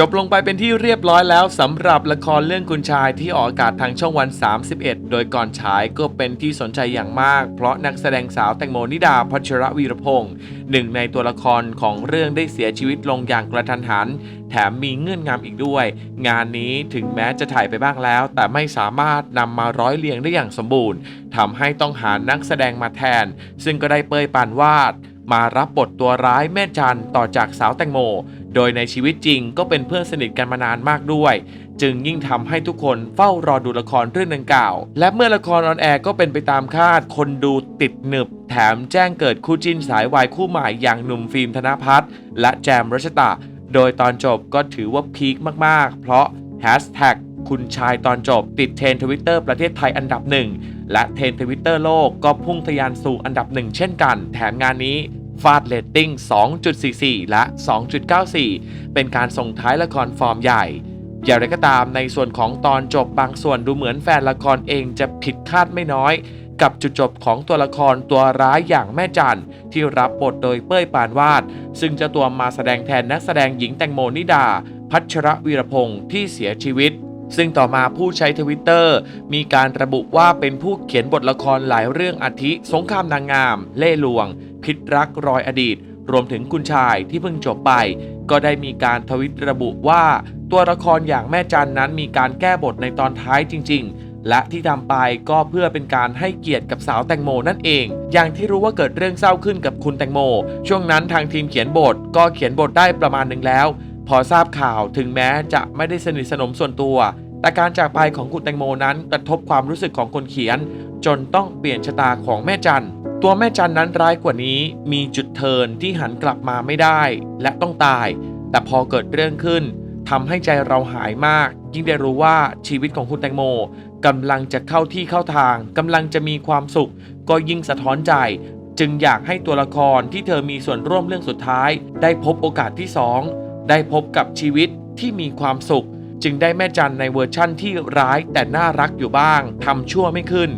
จบลงไปเป็นที่เรียบร้อยแล้วสำหรับละครเรื่องคุณชายที่ออกอากาศทางช่องวัน 31 โดยก่อนฉายก็เป็นที่สนใจอย่างมาก เพราะนักแสดงสาวแตงโมนิดาพัชรวีรพงศ์หนึ่งในตัวละครของเรื่องได้เสียชีวิตลงอย่างกระทันหัน แถมมีเงื่อนงำอีกด้วย งานนี้ถึงแม้จะถ่ายไปบ้างแล้ว แต่ไม่สามารถนำมาร้อยเรียงได้อย่างสมบูรณ์ทำให้ต้องหานักแสดงมาแทน ซึ่งก็ได้เปยปานวาด มารับบทตัวร้ายแม่จันต่อจากสาวแตงโม โดยในชีวิตจริงก็เป็นเพื่อนสนิทกันมานานมากด้วย จึงยิ่งทำให้ทุกคนเฝ้ารอดูละครเรื่องดังกล่าว และเมื่อละครออนแอร์ก็เป็นไปตามคาด คนดูติดหนึบ แถมแจ้งเกิดคู่จิ้นสายวายคู่ใหม่อย่างหนุ่มฟิล์มธนพัฒน์และแจมรัชตะโดยตอนจบก็ถือว่าพีคมากๆ เพราะแฮชแท็กคุณชายตอนจบติดเทรนทวิตเตอร์ประเทศไทยอันดับหนึ่ง และเทรนทวิตเตอร์โลกก็พุ่งทะยานสู่อันดับหนึ่งเช่นกัน แถมงานนี้ฟาดเรตติ้ง 2.44 และ 2.94 เป็นการส่งท้ายละครฟอร์มใหญ่อย่างไรก็ตามในส่วนของตอนจบบางส่วนดูเหมือนแฟนละครเองจะผิดคาดไม่น้อย กับจุดจบของตัวละครตัวร้ายอย่างแม่จันที่รับบทโดยเป้ยปานวาด ซึ่งเจ้าตัวมาแสดงแทนนักแสดงหญิงแตงโมนิดา พัชรวีรพงศ์ที่เสียชีวิต ซึ่งต่อมาผู้ใช้ทวิตเตอร์มีการระบุว่าเป็นผู้เขียนบทละครหลายเรื่องอาทิ สงครามนางงาม เล่ห์ลวง พิษรักรอยอดีต รวมถึงคุณชายที่เพิ่งจบไป ก็ได้มีการทวิตระบุว่า ตัวละครอย่างแม่จันนั้นมีการแก้บทในตอนท้ายจริง ๆ และที่ทำไปก็เพื่อเป็นการให้เกียรติกับสาวแตงโมนั่นเอง อย่างที่รู้ว่าเกิดเรื่องเศร้าขึ้นกับคุณแตงโม ช่วงนั้นทางทีมเขียนบทก็เขียนบทได้ประมาณหนึ่งแล้ว พอทราบข่าวถึงแม้จะไม่ได้สนิทสนมส่วนตัว แต่การจากไปของคุณแตงโมนั้นกระทบความรู้สึกของคนเขียน จนต้องเปลี่ยนชะตาของแม่จันตัวแม่จันนั้นร้ายกว่านี้มีจุดเทินที่หันกลับมาไม่ได้ และต้องตาย แต่พอเกิดเรื่องขึ้นทำให้ใจเราหายมาก ยิ่งได้รู้ว่าชีวิตของคุณแตงโมกำลังจะเข้าที่เข้าทางกำลังจะมีความสุข ก็ยิ่งสะท้อนใจ จึงอยากให้ตัวละครที่เธอมีส่วนร่วมเรื่องสุดท้าย ได้พบโอกาสที่สอง ได้พบกับชีวิตที่มีความสุข จึงได้แม่จันในเวอร์ชั่นที่ร้ายแต่น่ารักอยู่บ้างทำชั่วไม่ขึ้น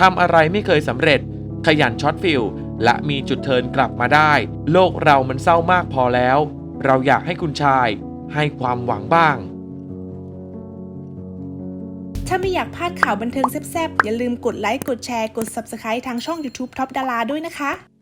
ทำอะไรไม่เคยสำเร็จ ขยันช็อตฟิลและมีจุดเทินกลับมาได้ โลกเรามันเศร้ามากพอแล้ว เราอยากให้คุณชาย ให้ความหวังบ้าง ถ้าไม่อยากพลาดข่าวบันเทิงแซ่บๆ อย่าลืมกดไลค์ กดแชร์ กด Subscribe ทางช่อง YouTube Top ดาราด้วยนะคะ